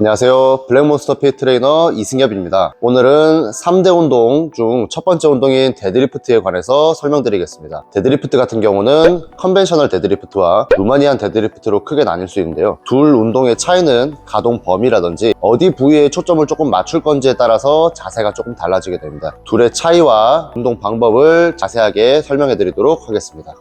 안녕하세요. 블랙몬스터 피 트레이너 이승엽입니다. 오늘은 3대 운동 중 첫 번째 운동인 데드리프트에 관해서 설명드리겠습니다. 데드리프트 같은 경우는 컨벤셔널 데드리프트와 루마니안 데드리프트로 크게 나뉠 수 있는데요. 둘 운동의 차이는 가동 범위라든지 어디 부위에 초점을 조금 맞출 건지에 따라서 자세가 조금 달라지게 됩니다. 둘의 차이와 운동 방법을 자세하게 설명해 드리도록 하겠습니다.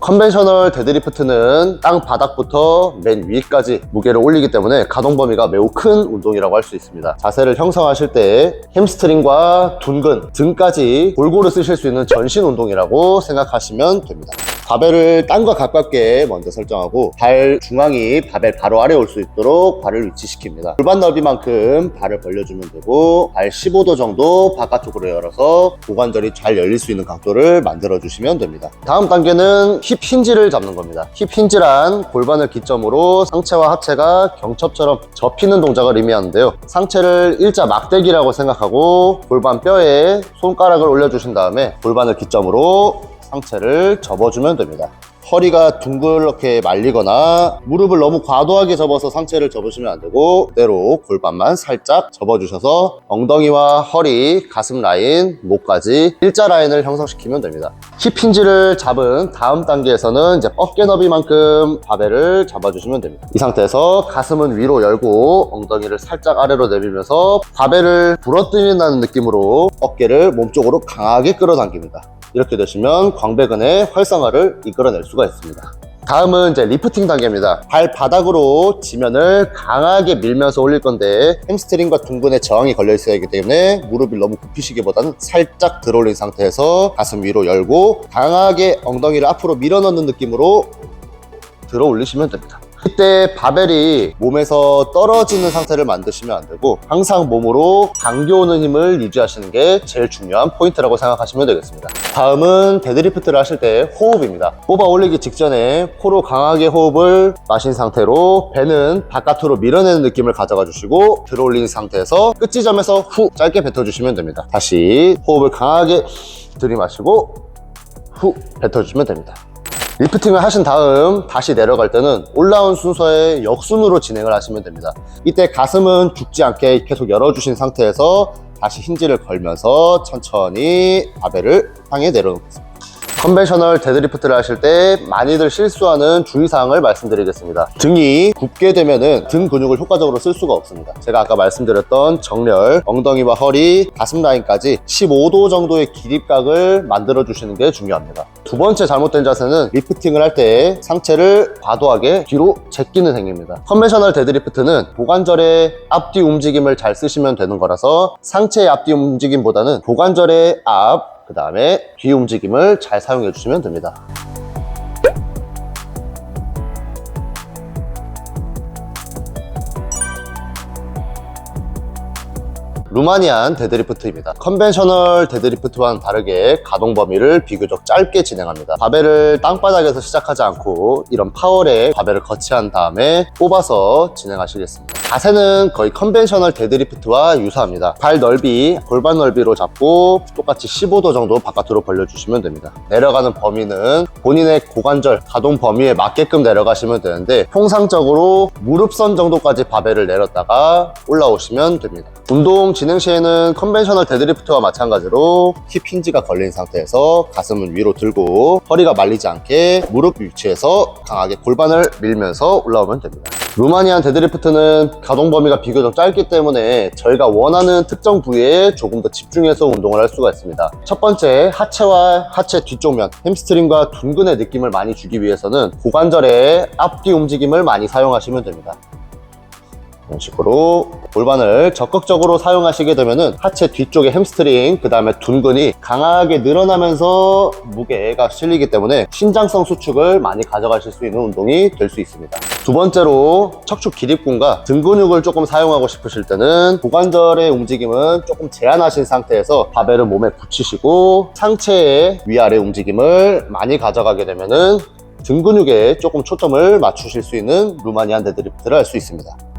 컨벤셔널 데드리프트는 땅 바닥부터 맨 위까지 무게를 올리기 때문에 가동 범위가 매우 큰 운동이라고 할 수 있습니다. 자세를 형성하실 때 햄스트링과 둔근, 등까지 골고루 쓰실 수 있는 전신 운동이라고 생각하시면 됩니다. 바벨을 땅과 가깝게 먼저 설정하고 발 중앙이 바벨 바로 아래 올 수 있도록 발을 위치시킵니다. 골반 넓이만큼 발을 벌려주면 되고 발 15도 정도 바깥쪽으로 열어서 고관절이 잘 열릴 수 있는 각도를 만들어 주시면 됩니다. 다음 단계는 힙 힌지를 잡는 겁니다. 힙 힌지란 골반을 기점으로 상체와 하체가 경첩처럼 접히는 동작을 의미하는데요. 상체를 일자 막대기라고 생각하고 골반 뼈에 손가락을 올려주신 다음에 골반을 기점으로 상체를 접어주면 됩니다. 허리가 둥글렇게 말리거나 무릎을 너무 과도하게 접어서 상체를 접으시면 안 되고 그대로 골반만 살짝 접어주셔서 엉덩이와 허리, 가슴 라인, 목까지 일자 라인을 형성시키면 됩니다. 힙 힌지를 잡은 다음 단계에서는 이제 어깨 너비만큼 바벨을 잡아주시면 됩니다. 이 상태에서 가슴은 위로 열고 엉덩이를 살짝 아래로 내밀면서 바벨을 부러뜨린다는 느낌으로 어깨를 몸쪽으로 강하게 끌어당깁니다. 이렇게 되시면 광배근의 활성화를 이끌어낼 수가 있습니다. 다음은 이제 리프팅 단계입니다. 발바닥으로 지면을 강하게 밀면서 올릴 건데 햄스트링과 둥근에 저항이 걸려 있어야 하기 때문에 무릎을 너무 굽히시기보다는 살짝 들어 올린 상태에서 가슴 위로 열고 강하게 엉덩이를 앞으로 밀어 넣는 느낌으로 들어 올리시면 됩니다. 이때 바벨이 몸에서 떨어지는 상태를 만드시면 안 되고 항상 몸으로 당겨오는 힘을 유지하시는 게 제일 중요한 포인트라고 생각하시면 되겠습니다. 다음은 데드리프트를 하실 때 호흡입니다. 뽑아 올리기 직전에 코로 강하게 호흡을 마신 상태로 배는 바깥으로 밀어내는 느낌을 가져가 주시고 들어 올린 상태에서 끝 지점에서 후 짧게 뱉어주시면 됩니다. 다시 호흡을 강하게 들이마시고 후 뱉어주시면 됩니다. 리프팅을 하신 다음 다시 내려갈 때는 올라온 순서의 역순으로 진행을 하시면 됩니다. 이때 가슴은 죽지 않게 계속 열어주신 상태에서 다시 힌지를 걸면서 천천히 바벨을 향해 내려놓겠습니다. 컨벤셔널 데드리프트를 하실 때 많이들 실수하는 주의사항을 말씀드리겠습니다. 등이 굽게 되면은 등 근육을 효과적으로 쓸 수가 없습니다. 제가 아까 말씀드렸던 정렬, 엉덩이와 허리, 가슴 라인까지 15도 정도의 기립각을 만들어 주시는 게 중요합니다. 두 번째 잘못된 자세는 리프팅을 할 때 상체를 과도하게 뒤로 제끼는 행위입니다. 컨벤셔널 데드리프트는 고관절의 앞뒤 움직임을 잘 쓰시면 되는 거라서 상체의 앞뒤 움직임보다는 고관절의 앞, 그 다음에 뒤 움직임을 잘 사용해 주시면 됩니다. 루마니안 데드리프트입니다. 컨벤셔널 데드리프트와는 다르게 가동 범위를 비교적 짧게 진행합니다. 바벨을 땅바닥에서 시작하지 않고 이런 파월에 바벨을 거치한 다음에 뽑아서 진행하시겠습니다. 자세는 거의 컨벤셔널 데드리프트와 유사합니다. 발 넓이, 골반 넓이로 잡고 똑같이 15도 정도 바깥으로 벌려주시면 됩니다. 내려가는 범위는 본인의 고관절, 가동 범위에 맞게끔 내려가시면 되는데 통상적으로 무릎선 정도까지 바벨을 내렸다가 올라오시면 됩니다. 운동 진행 시에는 컨벤셔널 데드리프트와 마찬가지로 힙 힌지가 걸린 상태에서 가슴은 위로 들고 허리가 말리지 않게 무릎 위치에서 강하게 골반을 밀면서 올라오면 됩니다. 루마니안 데드리프트는 가동 범위가 비교적 짧기 때문에 저희가 원하는 특정 부위에 조금 더 집중해서 운동을 할 수가 있습니다. 첫 번째 하체와 하체 뒤쪽면 햄스트링과 둔근의 느낌을 많이 주기 위해서는 고관절의 앞뒤 움직임을 많이 사용하시면 됩니다. 이런 식으로 골반을 적극적으로 사용하시게 되면은 하체 뒤쪽의 햄스트링, 그 다음에 둔근이 강하게 늘어나면서 무게가 실리기 때문에 신장성 수축을 많이 가져가실 수 있는 운동이 될 수 있습니다. 두 번째로 척추 기립근과 등 근육을 조금 사용하고 싶으실 때는 고관절의 움직임은 조금 제한하신 상태에서 바벨을 몸에 붙이시고 상체의 위아래 움직임을 많이 가져가게 되면은 등 근육에 조금 초점을 맞추실 수 있는 루마니안 데드리프트를 할 수 있습니다.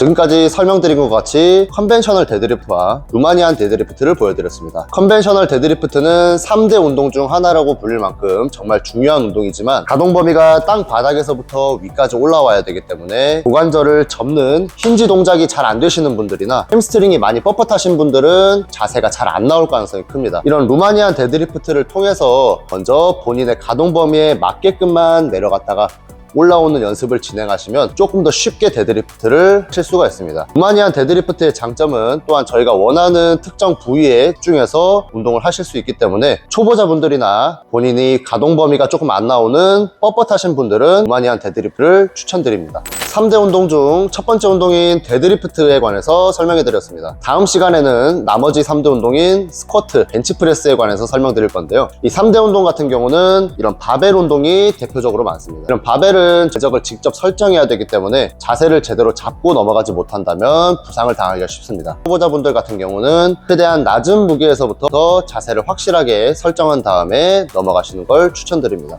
지금까지 설명드린 것 같이 컨벤셔널 데드리프트와 루마니안 데드리프트를 보여드렸습니다. 컨벤셔널 데드리프트는 3대 운동 중 하나라고 불릴 만큼 정말 중요한 운동이지만 가동 범위가 땅 바닥에서부터 위까지 올라와야 되기 때문에 고관절을 접는 힌지 동작이 잘 안 되시는 분들이나 햄스트링이 많이 뻣뻣하신 분들은 자세가 잘 안 나올 가능성이 큽니다. 이런 루마니안 데드리프트를 통해서 먼저 본인의 가동 범위에 맞게끔만 내려갔다가 올라오는 연습을 진행하시면 조금 더 쉽게 데드리프트를 칠 수가 있습니다. 루마니안 데드리프트의 장점은 또한 저희가 원하는 특정 부위에 집중해서 운동을 하실 수 있기 때문에 초보자분들이나 본인이 가동 범위가 조금 안 나오는 뻣뻣하신 분들은 루마니안 데드리프트를 추천드립니다. 3대 운동 중 첫 번째 운동인 데드리프트에 관해서 설명해 드렸습니다. 다음 시간에는 나머지 3대 운동인 스쿼트, 벤치프레스에 관해서 설명드릴 건데요. 이 3대 운동 같은 경우는 이런 바벨 운동이 대표적으로 많습니다. 이런 바벨 은 제적을 직접 설정해야 되기 때문에 자세를 제대로 잡고 넘어가지 못한다면 부상을 당하기가 쉽습니다. 초보자분들 같은 경우는 최대한 낮은 무게에서부터 자세를 확실하게 설정한 다음에 넘어가시는 걸 추천드립니다.